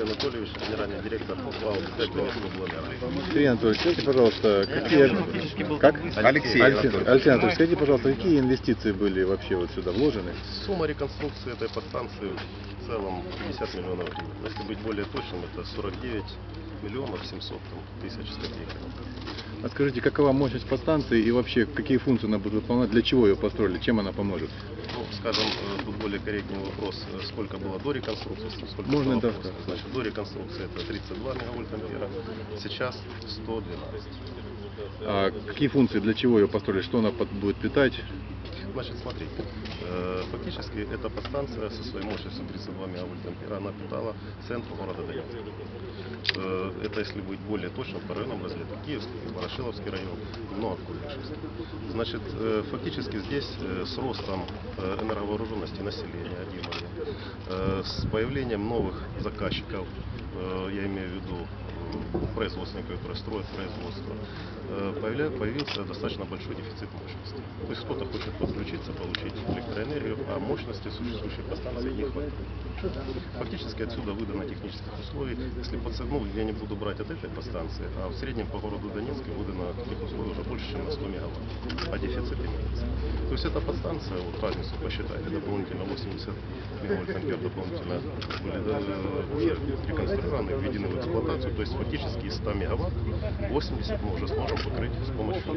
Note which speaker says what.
Speaker 1: Анатольевич, генеральный директор.
Speaker 2: Сергей Анатольевич, скажите, пожалуйста, какие... Как?
Speaker 1: Алексей
Speaker 2: Алексей, Алексей Анатольевич, скажите, пожалуйста, какие инвестиции были вообще вот сюда вложены?
Speaker 1: Сумма реконструкции этой подстанции в целом 50 миллионов гривен. Если быть более точным, это 49 миллионов 700 там, тысяч с копейками.
Speaker 2: А скажите, какова мощность подстанции и вообще какие функции она будет выполнять, для чего ее построили, чем она поможет?
Speaker 1: Ну, скажем, э, тут более корректный вопрос, э, сколько было до реконструкции, сколько
Speaker 2: Можно, да,
Speaker 1: после. Значит, до реконструкции это 32 мегавольт ампера, сейчас 112.
Speaker 2: А какие функции, для чего ее построили, что она будет питать?
Speaker 1: Значит, смотрите, э, фактически эта подстанция со своей мощностью 32 мегавольт ампера, она питала центр города Донецка. Э, Это, если быть более точным, по районам разлета, Киевский, Ворошиловский район, но Куйбышевский. Значит, э, фактически здесь с ростом энерговооруженности населения, с появлением новых заказчиков, я имею в виду э, производственников, которые строят производство, э, появился достаточно большой дефицит мощности. То есть кто-то хочет подключиться, электроэнергию, а мощности существующей подстанции не хватает. Фактически отсюда выдано технических условий, если по цену я не буду брать от этой подстанции, а в среднем по городу Донецке выдано таких условий уже больше, чем на 100 мегаватт, а дефицит имеется. То есть эта подстанция, вот разницу посчитайте, дополнительно 80 мегаватт ампер дополнительно были э, уже реконструированы, введены в эксплуатацию, то есть фактически из 100 мегаватт 80 мы уже сможем покрыть с помощью